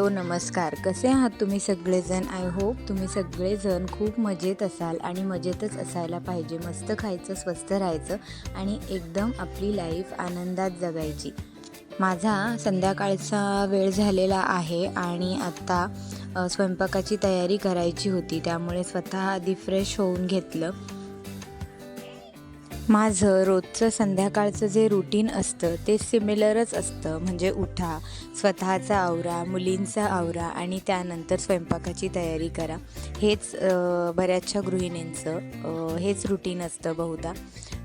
Hello नमस्कार. कसे आहात तुम्ही सगळेजण? आय होप तुम्ही सगळेजण खूप मजेत असाल आणि मजेतच असायला पाहिजे मस्त खायचं स्वस्त राहायचं आणि एकदम आपली लाईफ आनंदात जगायची. माझा संध्याकाळचा वेळ झालेला आहे आणि आत्ता स्वयंपाकाची तयारी करायची होती. त्यामुळे स्वतः आधी फ्रेश होऊन घेतलं. माझं रोजचं संध्याकाळचं जे रुटीन असतं ते सिमिलरच असतं. म्हणजे उठा स्वतःचा आवरा मुलींचा आवरा आणि त्यानंतर स्वयंपाकाची तयारी करा. हेच बऱ्याचशा गृहिणींचं हेच रुटीन असतं बहुधा.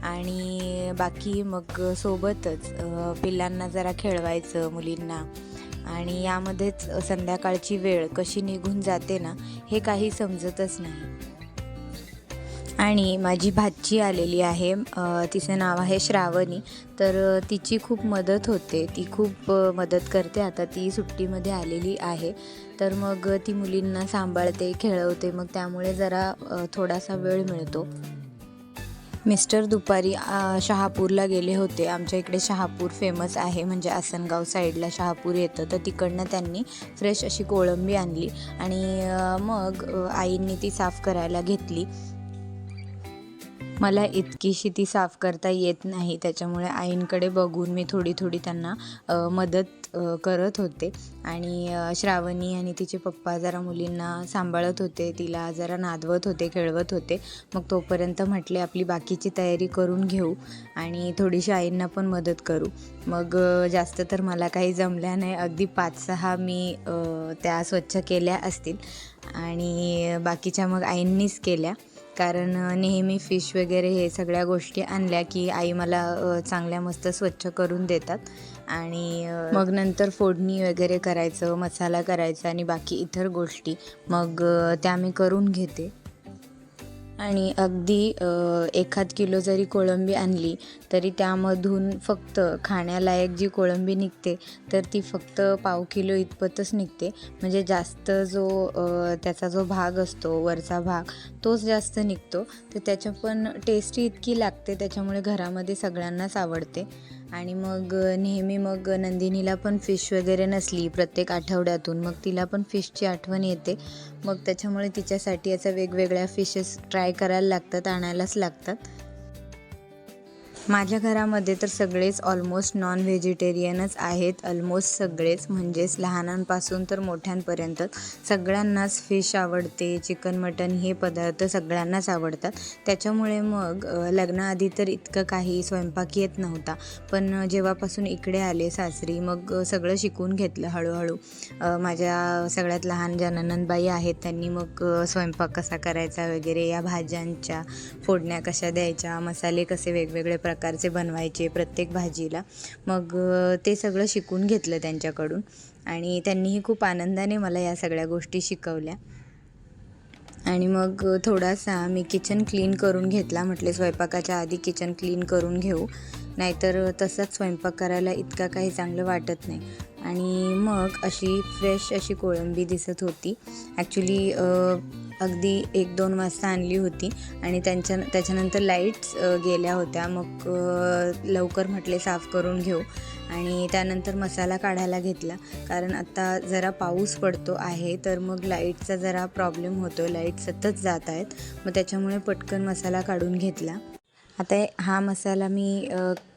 आणि बाकी मग सोबतच पिल्लांना जरा खेळवायचं मुलींना. आणि यामध्येच संध्याकाळची वेळ कशी निघून जाते ना हे काही समजतच नाही. आणि माझी भाची आलेली आहे. तिचं नाव आहे श्रावणी. तर तिची खूप मदत होते. ती खूप मदत करते. आता ती सुट्टीमध्ये आलेली आहे. तर मग ती मुलींना सांभाळते खेळवते. मग त्यामुळे जरा थोडासा वेळ मिळतो. मिस्टर दुपारी शहापूरला गेले होते. आमच्या इकडे शहापूर फेमस आहे. म्हणजे आसनगाव साईडला शहापूर येतं. तर तिकडनं त्यांनी फ्रेश अशी कोळंबी आणली. आणि मग आईंनी ती साफ करायला घेतली. मला इतकीशी ती साफ करता येत नाही. त्याच्यामुळे आईंकडे बघून मी थोडी थोडी त्यांना मदत करत होते. आणि श्रावणी आणि तिचे पप्पा जरा मुलींना सांभाळत होते. तिला जरा नादवत होते खेळवत होते. मग तोपर्यंत म्हटले आपली बाकीची तयारी करून घेऊ आणि थोडीशी आईंना पण मदत करू. मग जास्त तर मला काही जमल्या नाही. अगदी पाच सहा मी त्या स्वच्छ केल्या असतील. आणि बाकीच्या मग आईंनीच केल्या. कारण नेहमी फिश वगैरे हे सगळ्या गोष्टी आणल्या की आई मला चांगल्या मस्त स्वच्छ करून देतात. आणि मग नंतर फोडणी वगैरे करायचं मसाला करायचा आणि बाकी इतर गोष्टी. मग त्या मी करून घेते. आणि अगदी एखाद किलो जरी कोळंबी आणली तरी त्यामधून फक्त खाण्यालायक जी कोळंबी निघते तर ती फक्त पाव किलो इतपतच निघते. म्हणजे जास्त जो त्याचा जो भाग असतो वरचा भाग तोच जास्त निघतो. तर त्याच्या पण टेस्टी इतकी लागते त्याच्यामुळे घरामध्ये सगळ्यांनाच आवडते. आणि मग नेहमी मग नंदिनीला पण फिश वगैरे नसली प्रत्येक आठवड्यातून मग तिला पण फिशची आठवण येते. मग त्याच्यामुळे तिच्यासाठी याचा वेगवेगळ्या फिशेस ट्राय करायला लागतात आणायलाच लागतात. माझ्या घरामध्ये तर सगळेच ऑलमोस्ट नॉन व्हेजिटेरियनच आहेत. ऑलमोस्ट सगळेच म्हणजेच लहानांपासून तर मोठ्यांपर्यंत सगळ्यांनाच फिश आवडते चिकन मटन हे पदार्थ सगळ्यांनाच आवडतात. त्याच्यामुळे मग लग्नाआधी तर इतकं काही स्वयंपाक येत नव्हता. पण जेव्हापासून इकडे आले सासरी मग सगळं शिकून घेतलं हळूहळू. माझ्या सगळ्यात लहान ज्या ननंदबाई आहेत त्यांनी मग स्वयंपाक कसा करायचा वगैरे या भाज्यांच्या फोडण्या कशा द्यायच्या मसाले कसे वेगवेगळे प्रकार प्रकारचे बनवायचे प्रत्येक भाजीला. मग ते सगळं शिकून घेतलं त्यांच्याकडून. आणि त्यांनीही खूप आनंदाने मला या सगळ्या गोष्टी शिकवल्या. आणि मग थोडासा मी किचन क्लीन करून घेतला. म्हटले स्वयंपाकाच्या आधी किचन क्लीन करून घेऊ. नाहीतर तसंच स्वयंपाक करायला इतका काही चांगलं वाटत नाही. आणि मग अशी फ्रेश अशी कोळंबी दिसत होती. ॲक्च्युली अगदी एक दोन वाजता आणली होती. आणि त्यांच्या त्याच्यानंतर लाईट्स गेल्या होत्या. मग लवकर म्हटले साफ करून घेऊ. आणि त्यानंतर मसाला काढायला घेतला. कारण आत्ता जरा पाऊस पडतो आहे तर मग लाईटचा जरा प्रॉब्लेम होतो लाइट सतत जात आहेत. मग त्याच्यामुळे पटकन मसाला काढून घेतला. आता हा मसाला मी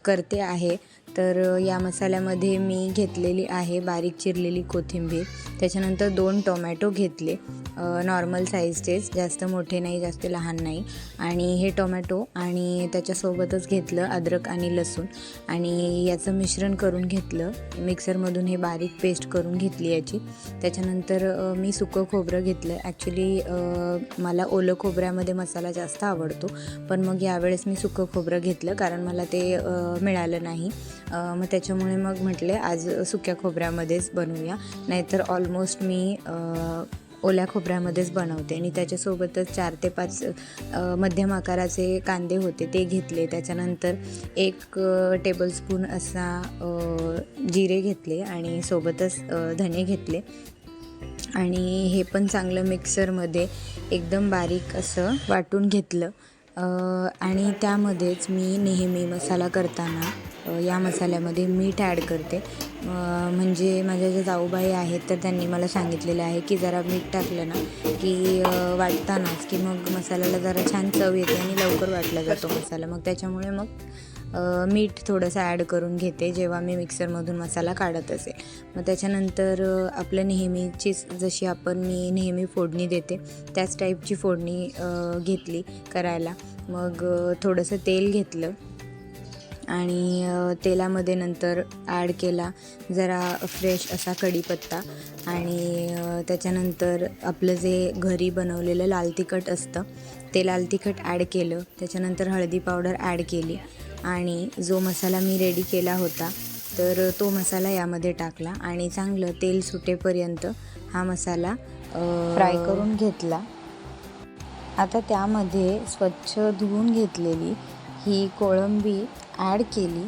करते आहे. तर या मसाल्यामध्ये मी घेतलेली आहे बारीक चिरलेली कोथिंबीर. त्याच्यानंतर दोन टोमॅटो घेतले. नॉर्मल साईजचेच जास्त मोठे नाही जास्त लहान नाही. आणि हे टोमॅटो आणि त्याच्यासोबतच घेतलं अद्रक आणि लसूण. आणि याचं मिश्रण करून घेतलं. मिक्सरमधून हे बारीक पेस्ट करून घेतली याची. त्याच्यानंतर मी सुकं खोबरं घेतलं ॲक्च्युली मला ओलं खोबऱ्यामध्ये मसाला जास्त आवडतो. पण मग यावेळेस मी सुकं खोबरं घेतलं. कारण मला ते मिळालं नाही. मग त्याच्यामुळे मग म्हटले आज सुक्या खोबऱ्यामध्येच बनवूया. नाहीतर ऑलमोस्ट मी ओल्या खोबऱ्यामध्येच बनवते. आणि त्याच्यासोबतच चार ते पाच मध्यम आकाराचे कांदे होते ते घेतले. त्याच्यानंतर एक टेबलस्पून असा जिरे घेतले आणि सोबतच धने घेतले. आणि हे पण चांगलं मिक्सरमध्ये एकदम बारीक असं वाटून घेतलं. आणि त्यामध्येच मी नेहमी मसाला करताना या मसाल्यामध्ये मीठ ॲड करते. म्हणजे माझ्या ज्या जाऊबाई आहेत तर त्यांनी मला सांगितलेलं आहे की जरा मीठ टाकलं ना की वाटतानाच की मग मसाल्याला जरा छान चव येते आणि लवकर वाटला जातो मसाला. मग त्याच्यामुळे मग मीठ थोडंसं ॲड करून घेते जेव्हा मी मिक्सरमधून मसाला काढत असेल मग त्याच्यानंतर आपलं नेहमीचीच जशी आपण मी नेहमी फोडणी देते त्याच टाईपची फोडणी घेतली करायला. मग थोडंसं तेल घेतलं आणि तेलामध्ये नंतर ॲड केला जरा फ्रेश असा कढीपत्ता आणि त्याच्यानंतर आपलं जे घरी बनवलेलं लाल तिखट असतं ते लाल तिखट ॲड केलं. त्याच्यानंतर हळदी पावडर ॲड केली. आणि जो मसाला मी रेडी केला होता तर तो मसाला यामध्ये टाकला आणि चांगलं तेल सुटेपर्यंत हा मसाला फ्राय करून घेतला. आता त्यामध्ये स्वच्छ धुवून घेतलेली ही कोळंबी ॲड केली.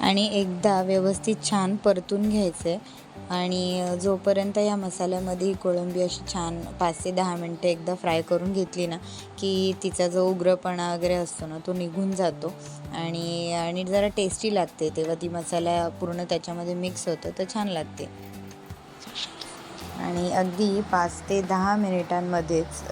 आणि एकदा व्यवस्थित छान परतून घ्यायचं आहे आणि जोपर्यंत या मसाल्यामध्ये ही कोळंबी अशी छान पाच ते दहा मिनटं एकदा फ्राय करून घेतली ना की तिचा जो उग्रपणा वगैरे असतो ना तो निघून जातो. आणि आणि जरा टेस्टी लागते. तेव्हा ती मसाला पूर्ण त्याच्यामध्ये मिक्स होतं तर छान लागते. आणि अगदी पाच ते दहा मिनिटांमध्येच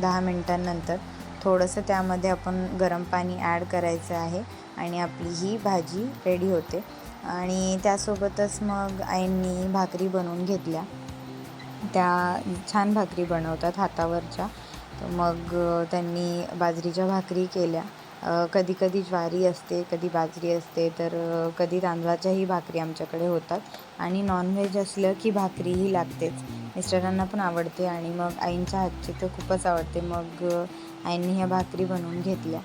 दहा मिनिटांनंतर थोडंसं त्यामध्ये आपण गरम पाणी ॲड करायचं आहे. आणि आपली ही भाजी रेडी होते. आणि त्यासोबतच मग आईंनी भाकरी बनवून घेतल्या. त्या छान भाकरी बनवतात हातावरच्या. तर मग त्यांनी बाजरीच्या भाकरी केल्या. कधी कधी ज्वारी असते कधी बाजरी असते तर कधी तांदळाच्याही भाकरी आमच्याकडे होतात. आणि नॉनव्हेज असलं की भाकरीही लागतेच. मिस्टरांना पण आवडते आणि मग आईंच्या हातची तर खूपच आवडते. मग आईंनी ह्या भाकरी बनवून घेतल्या.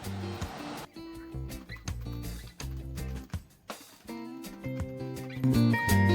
Música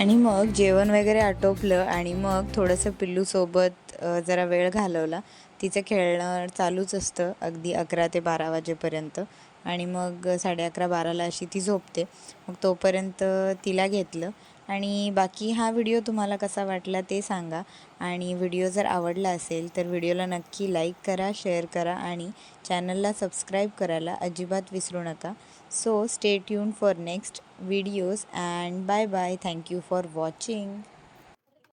आणि मग जेवण वगैरे आटोपलं आणि मग थोडंसं पिल्लूसोबत जरा वेळ घालवला. तिचं खेळणं चालूच असतं अगदी अकरा ते बारा वाजेपर्यंत. आणि मग साडे अकरा बाराला अशी ती झोपते. मग तोपर्यंत तिला घेतलं. आणि बाकी हा व्हिडिओ तुम्हाला कसा वाटला ते सांगा. आणि व्हिडिओ जर आवडला असेल तर व्हिडिओला नक्की लाईक करा शेअर करा आणि चॅनलला सबस्क्राईब करायला अजिबात विसरू नका. So stay tuned for next videos and bye bye. Thank you for watching